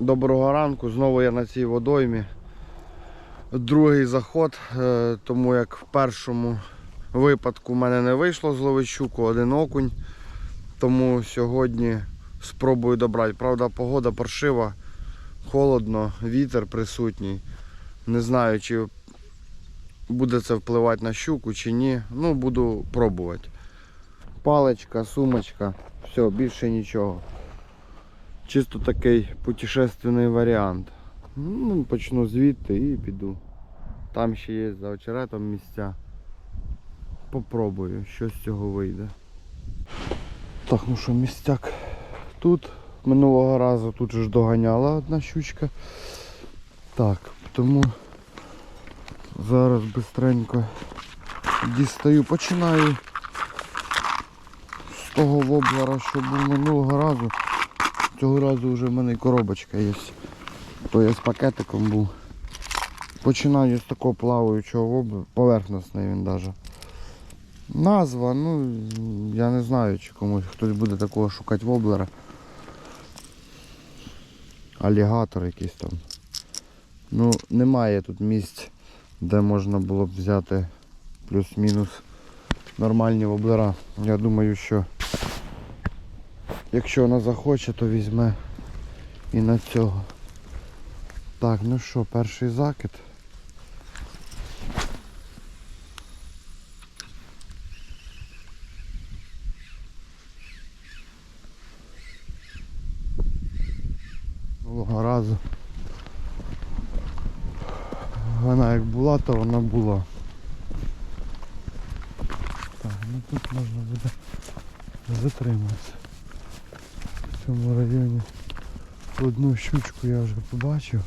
Доброго ранку, знову я на цій водоймі. Другий заход, е, тому як в першому випадку в мене не вийшло зловити щуку, один окунь. Тому сьогодні спробую добрати. Правда, погода паршива, холодно, вітер присутній. Не знаю, чи буде це впливати на щуку чи ні. Ну, буду пробувати. Паличка, сумочка, все, більше нічого. Чисто такий путешественний варіант. Ну, почну звідти і піду. Там ще є за очеретом місця. Попробую, що з цього вийде. Так, ну що, містяк тут. Минулого разу тут ж доганяла одна щучка. Так, тому зараз бистренько дістаю, починаю з того воблера, що був минулого разу. Цього разу вже в мене і коробочка є. То я з пакетиком був. Починаю з такого плаваючого воблера, поверхностний він навіть. Назва, ну я не знаю, чи комусь хтось буде такого шукати воблера. Алігатор якийсь там. Ну, немає тут місць, де можна було б взяти плюс-мінус нормальні воблера. Я думаю, що якщо вона захоче, то візьме і на цього. Так, ну що, перший закид. Минулого разу. Вона як була, то вона була. Так, ну тут можна буде затриматися. Цьому районі одну щучку я вже побачив.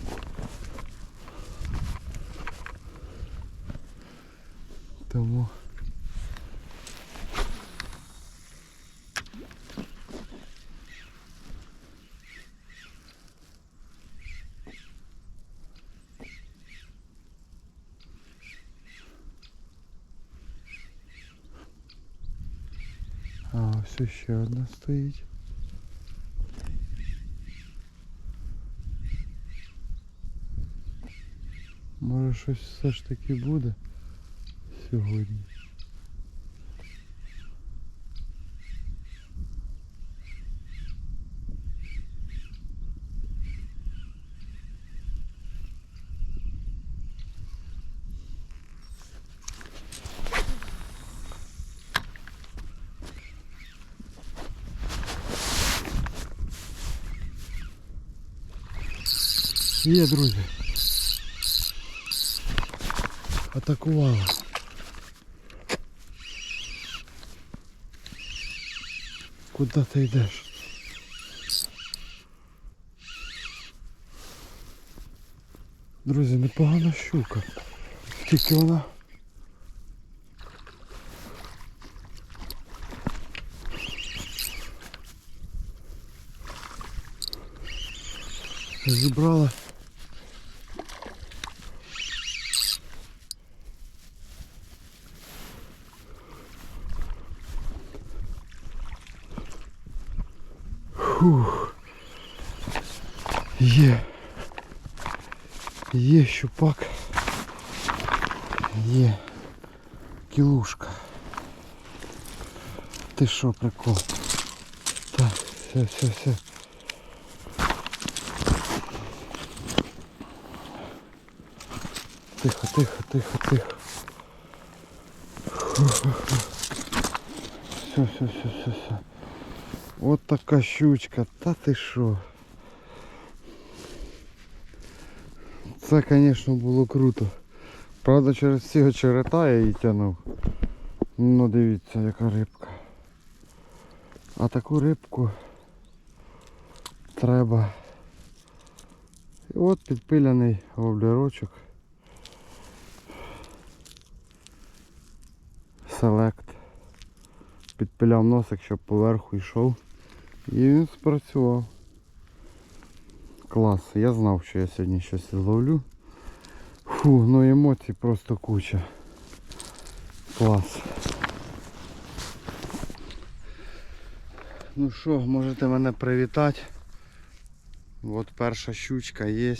Тому А, все ще одна стоїть. Може щось все ж таки буде сьогодні. Є, друзі. Атакувала. Куди ти йдеш? Друзі, непогана щука. Тільки вона. Зібрала. Щупак. Є. Кілушка. Ти що, прикол? Так, все, все, все. Тихо, тихо, тихо, тихо. Все, все, все, все, все. От така щучка, та ти що? Це, звісно, було круто. Правда, через ці очерета я її тягнув. Ну дивіться, яка рибка. А таку рибку треба. І от підпиляний воблерочок. Селект. Підпиляв носик, щоб поверху йшов. І він спрацював. Клас. Я знав, що я сьогодні щось зловлю. Фу, ну емоцій просто куча. Клас. Ну що, можете мене привітати. От перша щучка є.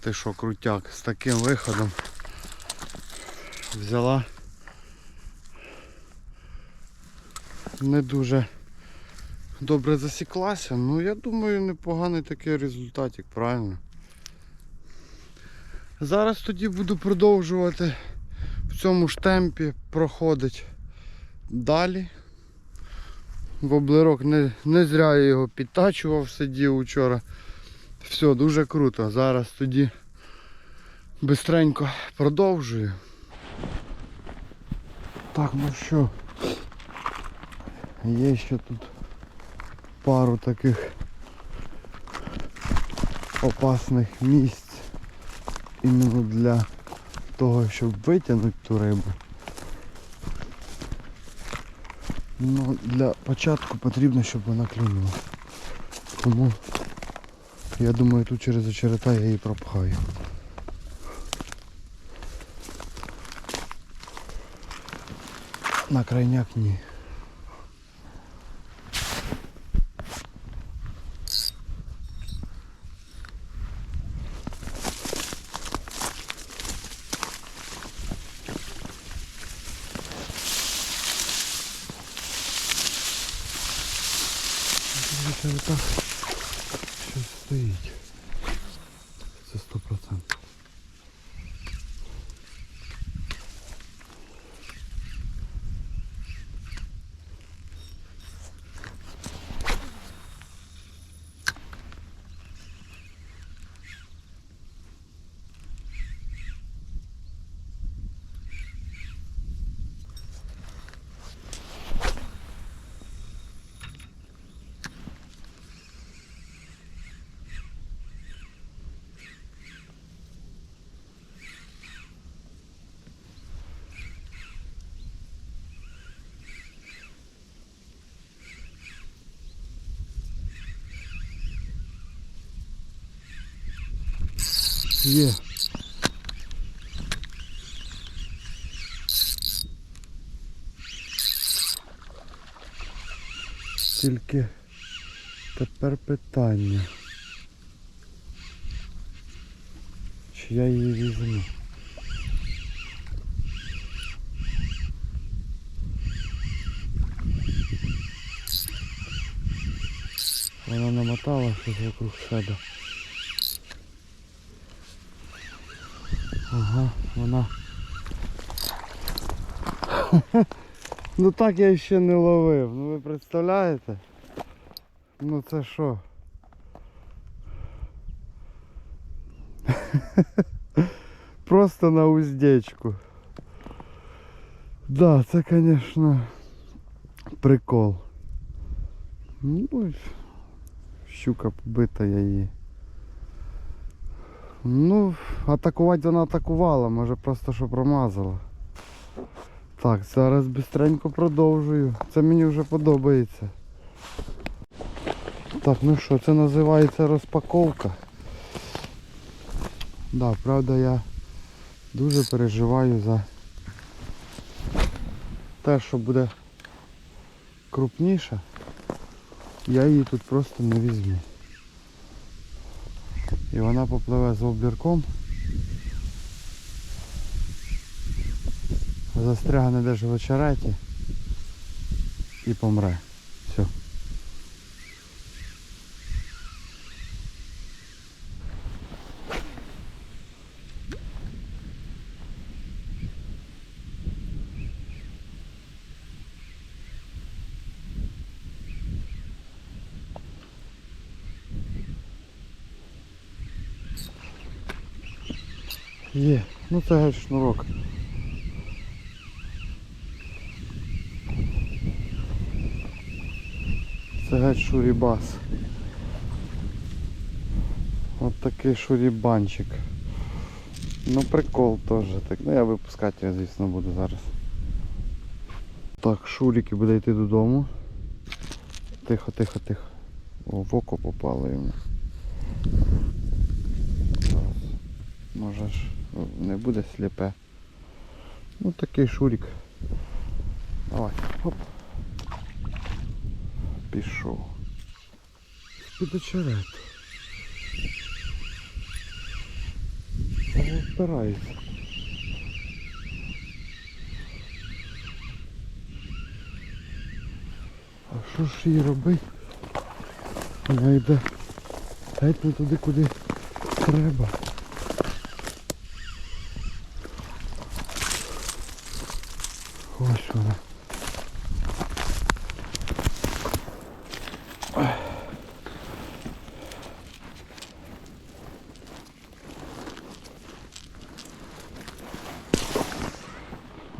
Ти що, крутяк, з таким виходом взяла не дуже добре засіклася. Ну я думаю, непоганий такий результатик, правильно? Зараз тоді буду продовжувати в цьому ж темпі проходить далі. Воблерок не, не зря я його підтачував, сидів учора. Все, дуже круто. Зараз тоді бистренько продовжую. Так, ну що, є ще тут пару таких опасних місць іменно для того, щоб витягнути ту рибу. Ну, для початку потрібно, щоб вона клюнула. Тому я думаю тут через очерета я її пропхаю. На крайняк ні. Щось стоїть. Є. Тільки тепер питання. Чи я її візьму? Вона намотала щось вокруг себе. Ага, вона. ну так я ще не ловив. Ну ви представляєте? Ну це що? Просто на уздечку. Да, це, звісно, прикол. Ну, щука побита я її. Ну, атакувати вона атакувала, може просто що промазала. Так, зараз бистренько продовжую. Це мені вже подобається. Так, ну що, це називається розпаковка. Да, правда я дуже переживаю за те, що буде крупніша. Я її тут просто не візьму. І вона попливе з облірком. Застрягне десь в очереті і помре. Все. Є, ну це геть шнурок. Це геть шурібас. От такий шурібанчик. Ну прикол теж. Так. Ну я випускати його, звісно, буду зараз. Так, шурики буде йти додому. Тихо, тихо, тихо. О, в око попало йому. Може ж не буде сліпе. Ну такий шурик. Давай. Хоп. Пішов. Під очерет. Впирається. А що ж їй робити? Вона йде геть не туди, куди треба.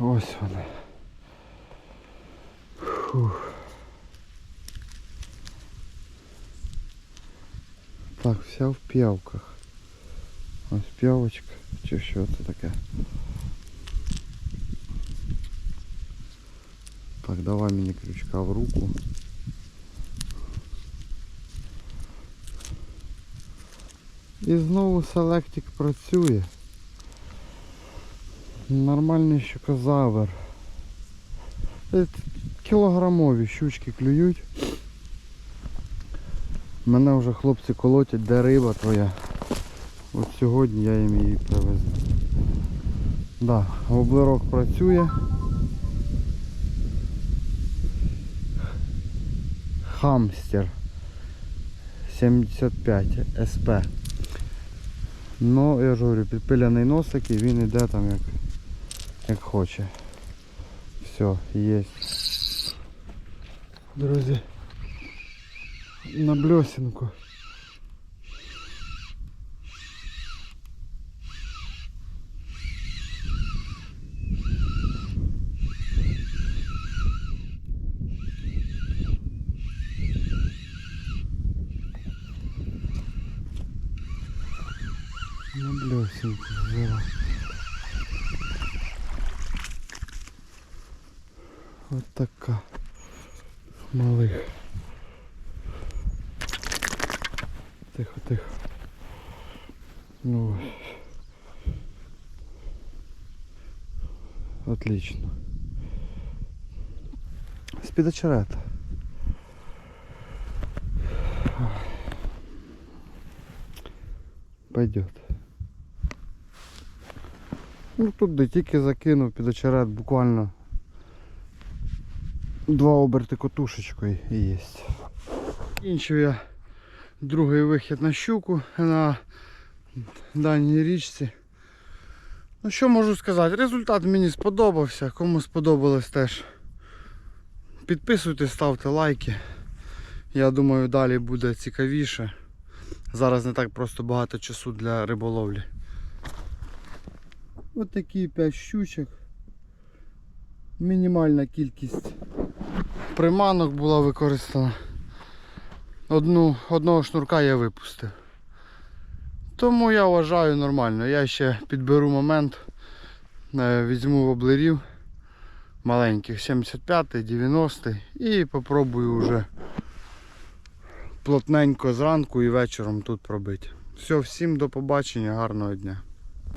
Ось вони. Фух. Так, вся в п'явках. Ось п'явочка. Чи що це таке? Так, давай мені крючка в руку. І знову селектик працює. Нормальний щукозавр. Е, Кілограмові щучки клюють. Мене вже хлопці колотять, де риба твоя. От сьогодні я їм її привезу. Да, воблерок працює. Хамстер 75 СП. Ну, я ж говорю, підпиляний носик і він іде там як, як хоче. Все, є. Друзі. На блесенку. така малих. Тихо, тихо. Ну ось. Отлично. З-під очерета. Пойдет. Ну тут де тільки закинув під очерет буквально два оберти котушечкою і є. Кінчив я другий вихід на щуку на даній річці. Ну що можу сказати? Результат мені сподобався. Кому сподобалось теж. Підписуйтесь, ставте лайки. Я думаю, далі буде цікавіше. Зараз не так просто багато часу для риболовлі. Ось такі 5 щучок. Мінімальна кількість приманок була використана. Одну, одного шнурка я випустив. Тому я вважаю нормально. Я ще підберу момент, е, візьму воблерів маленьких 75-й, 90-й і попробую вже плотненько зранку і вечором тут пробити. Все, всім до побачення, гарного дня.